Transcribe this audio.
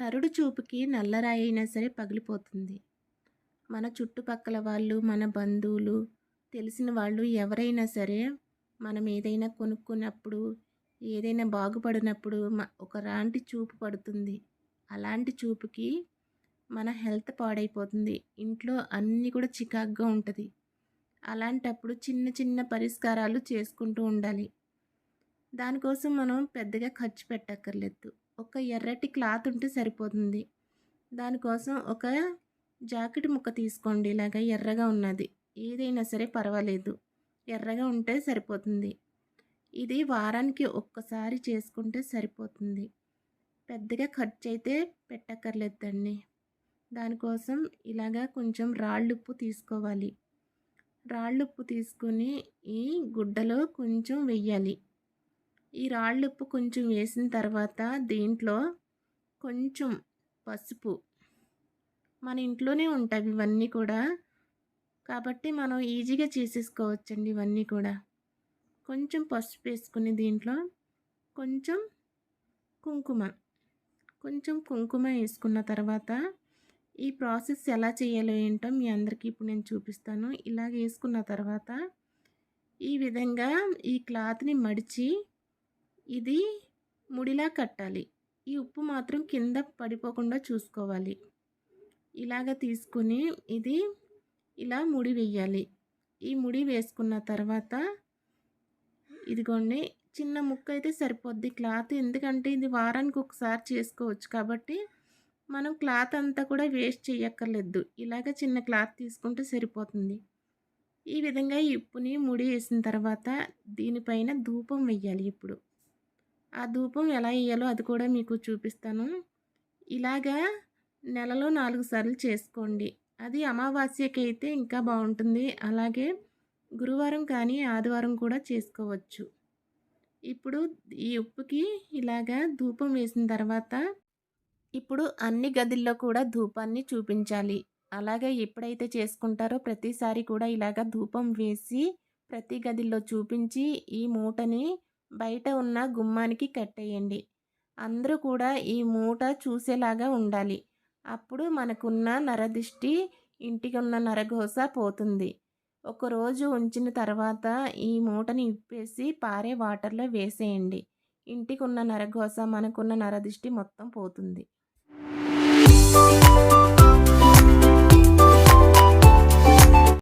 నరుడు చూపుకి నల్లరాయి అయినా సరే పగిలిపోతుంది. మన చుట్టుపక్కల వాళ్ళు మన బంధువులు తెలిసిన వాళ్ళు ఎవరైనా సరే మనం ఏదైనా కొనుక్కున్నప్పుడు ఏదైనా బాగుపడినప్పుడు ఒకలాంటి చూపు పడుతుంది. అలాంటి చూపుకి మన హెల్త్ పాడైపోతుంది. ఇంట్లో అన్నీ కూడా చికాగ్గా ఉంటుంది. అలాంటప్పుడు చిన్న చిన్న పరిష్కారాలు చేసుకుంటూ ఉండాలి. దానికోసం మనం పెద్దగా ఖర్చు పెట్టక్కర్లేదు. ఒక ఎర్రటి క్లాత్ ఉంటే సరిపోతుంది. దానికోసం ఒక జాకెట్ ముక్క తీసుకోండి. ఇలాగ ఎర్రగా ఉన్నది. ఏదైనా సరే పర్వాలేదు. ఎర్రగా ఉంటే సరిపోతుంది. ఇది వారానికి ఒక్కసారి చేసుకుంటే సరిపోతుంది. పెద్దగా ఖర్చు అయితే పెట్టక్కర్లేదండి దానికోసం ఇలాగా కొంచెం రాళ్ళుప్పు తీసుకోవాలి. రాళ్ళుప్పు తీసుకుని ఈ గుడ్డలో కొంచెం వెయ్యాలి. ఈ రాళ్ళుప్పు కొంచెం వేసిన తర్వాత దీంట్లో కొంచెం పసుపు. మన ఇంట్లోనే ఉంటాయి ఇవన్నీ కూడా. కాబట్టి మనం ఈజీగా చేసేసుకోవచ్చండి ఇవన్నీ కూడా. కొంచెం పసుపు వేసుకుని దీంట్లో కొంచెం కుంకుమ. కొంచెం కుంకుమ వేసుకున్న తర్వాత ఈ ప్రాసెస్ ఎలా చేయాలో ఏంటో మీ అందరికీ ఇప్పుడు నేను చూపిస్తాను. ఇలాగ వేసుకున్న తర్వాత ఈ విధంగా ఈ క్లాత్ని మడిచి ఇది ముడిలా కట్టాలి. ఈ ఉప్పు మాత్రం కింద పడిపోకుండా చూసుకోవాలి. ఇలాగ తీసుకుని ఇది ఇలా ముడి వేయాలి ఈ ముడి వేసుకున్న తర్వాత ఇదిగోండి చిన్న ముక్క అయితే సరిపోద్ది. క్లాత్ ఎందుకంటే ఇది వారానికి ఒకసారి చేసుకోవచ్చు కాబట్టి మనం క్లాత్ అంతా కూడా వేస్ట్ చేయక్కర్లేదు ఇలాగ చిన్న క్లాత్ తీసుకుంటే సరిపోతుంది. ఈ విధంగా ఈ ఉప్పుని ముడి వేసిన తర్వాత దీనిపైన ధూపం వెయ్యాలి ఇప్పుడు. ఆ ధూపం ఎలా వేయాలో అది కూడా మీకు చూపిస్తాను. ఇలాగా నెలలో నాలుగు సార్లు చేసుకోండి. అది అమావాస్యకి అయితే ఇంకా బాగుంటుంది. అలాగే గురువారం కానీ ఆదివారం కూడా చేసుకోవచ్చు. ఇప్పుడు ఈ ఉప్పుకి ఇలాగా ధూపం వేసిన తర్వాత ఇప్పుడు అన్ని గదుల్లో కూడా ధూపాన్ని చూపించాలి. అలాగే ఎప్పుడైతే చేసుకుంటారో ప్రతిసారి కూడా ఇలాగ ధూపం వేసి ప్రతి గదిలో చూపించి ఈ మూటని బయట ఉన్న గుమ్మానికి కట్టేయండి. అందరూ కూడా ఈ మూట చూసేలాగా ఉండాలి. అప్పుడు మనకున్న నరదిష్టి ఇంటికి ఉన్న నరఘోస పోతుంది ఒకరోజు ఉంచిన తర్వాత ఈ మూటని ఇప్పేసి పారే వాటర్లో వేసేయండి. ఇంటికి ఉన్న నరఘోస మనకున్న నరదిష్టి మొత్తం పోతుంది.